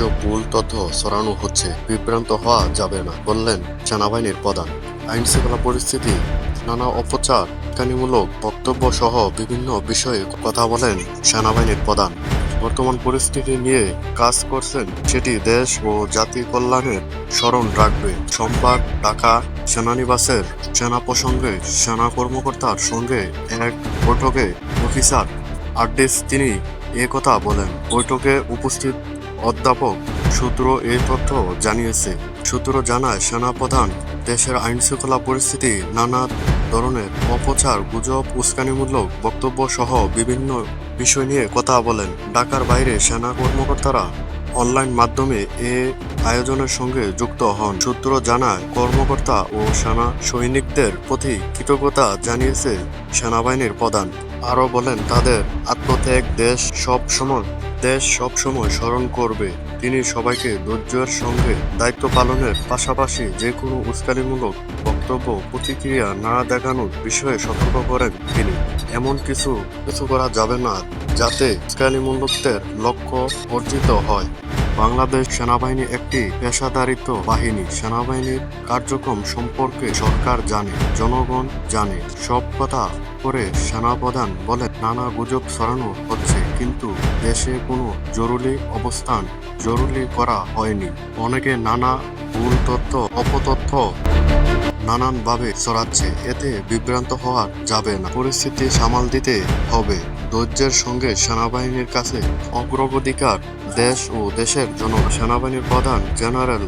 গুজব ভুল তথ্য ছড়ানো হচ্ছে, বিভ্রান্ত হওয়া যাবে না, বললেন সেনাবাহিনীর প্রধান। আইন শৃঙ্খলা পরিস্থিতি, নানা অপচার উস্কানিমূলক বক্তব্য সহ বিভিন্ন বিষয়ে কথা বলেন সেনাবাহিনীর প্রধান। বর্তমান পরিস্থিতি নিয়ে কাজ করছেন সেটি দেশ ও জাতি কল্যাণের স্মরণ রাখবে। সোমবার ঢাকা সেনানিবাসের সেনা প্রসঙ্গে সেনা কর্মকর্তার সঙ্গে এক বৈঠকে অফিসার আরডিস তিনি এ কথা বলেন। বৈঠকে উপস্থিত অধ্যাপক সূত্র এই তথ্য জানিয়েছে। সূত্র জানায়, সেনাপ্রধান দেশের আইনশৃঙ্খলা পরিস্থিতি, নানা ধরনের অপচার গুজব, উস্কানিমূলক বক্তব্য সহ বিভিন্ন বিষয় নিয়ে কথা বলেন। ঢাকার বাইরে সেনা কর্মকর্তারা অনলাইন মাধ্যমে এ আয়োজনের সঙ্গে যুক্ত হন। সূত্র জানায়, কর্মকর্তা ও সেনা সৈনিকদের প্রতি কৃতজ্ঞতা জানিয়েছে সেনাবাহিনীর প্রধান। আরও বলেন, তাদের আত্মত্যাগ দেশ সব সময় দেশ সবসময় স্মরণ করবে। তিনি সবাইকে ধৈর্যের সঙ্গে দায়িত্ব পালনের পাশাপাশি যে কোনো উস্কানিমূলক বক্তব্য, প্রতিক্রিয়া না দেখানোর বিষয়ে সতর্ক করেন তিনি। এমন কিছু কিছু করা যাবে না যাতে উস্কানিমূলকদের লক্ষ্য অর্জিত হয়। বাংলাদেশ সেনাবাহিনী একটি পেশাদারিত্ব বাহিনী। সেনাবাহিনীর কার্যক্রম সম্পর্কে সরকার জানে, জনগণ জানে। সব কথা করে সেনাপ্রধান বলে নানা গুজব ছড়ানো হচ্ছে। কিন্তু দেশে কোনো জরুরি অবস্থান জরুরি করা হয়নি। অনেকে নানা ভুল তথ্য, অপতথ্য নানানভাবে ছড়াচ্ছে। এতে বিভ্রান্ত হওয়া যাবে না। পরিস্থিতি সামাল দিতে হবে। ধৈর্যের সঙ্গে সেনাবাহিনীর কাছে অগ্রগতিকার দেশ ও দেশের জন্য সেনাবাহিনীর প্রধান জেনারেল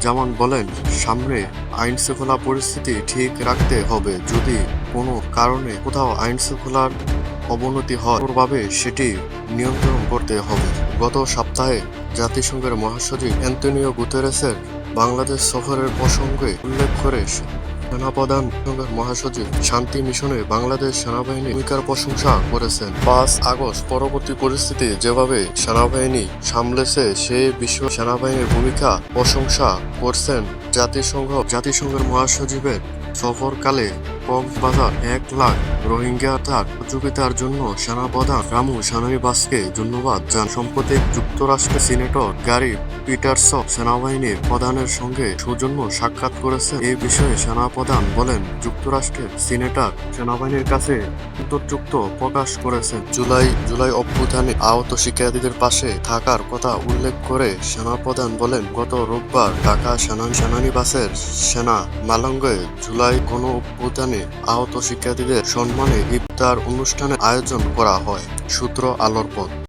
জামান বলেন, সামনে আইন শৃঙ্খলা পরিস্থিতি ঠিক রাখতে হবে। যদি কোনো কারণে কোথাও আইন শৃঙ্খলার অবনতি হয় কঠোরভাবে সেটি নিয়ন্ত্রণ করতে হবে। গত সপ্তাহে জাতিসংঘের মহাসচিব অ্যান্টনিও গুতেরেসের বাংলাদেশ সফরের প্রসঙ্গে উল্লেখ করে সেনাপ্রধান সংঘের মহাসচিব শান্তি মিশনে বাংলাদেশ সেনাবাহিনীর ভূমিকার প্রশংসা করেছেন। পাঁচ আগস্ট পরবর্তী পরিস্থিতি যেভাবে সেনাবাহিনী সামলেছে, সে বিষয়ে সেনাবাহিনীর ভূমিকা প্রশংসা করছেন জাতিসংঘ। জাতিসংঘের মহাসচিবের সফরকালে কক্সবাজার এক লাখ রোহিঙ্গা তার সহযোগিতার জন্য সেনাপ্রধান রামু সেনানিবাসকে ধন্যবাদ জান সম্প্রতি যুক্তরাষ্ট্রের সিনেটর গারি পিটারস সেনাবাহিনীর প্রধানের সঙ্গে সৌজন্য সাক্ষাৎ করেছেন। এই বিষয়ে সেনাপ্রধান বলেন, যুক্তরাষ্ট্রের সিনেটর সেনাবাহিনীর কাছে কৃতজ্ঞতা প্রকাশ করেছেন। জুলাই জুলাই অভ্যুত্থানে আহত শিক্ষার্থীদের পাশে থাকার কথা উল্লেখ করে সেনাপ্রধান বলেন, গত রোববার ঢাকা সেনা সেনানিবাসের সেনা মালঙ্গে জুলাই গণ অভ্যুত্থানে আহত শিক্ষার্থীদের সম্মানে ইফতার অনুষ্ঠানের আয়োজন করা হয়। সূত্র আলোর পথ।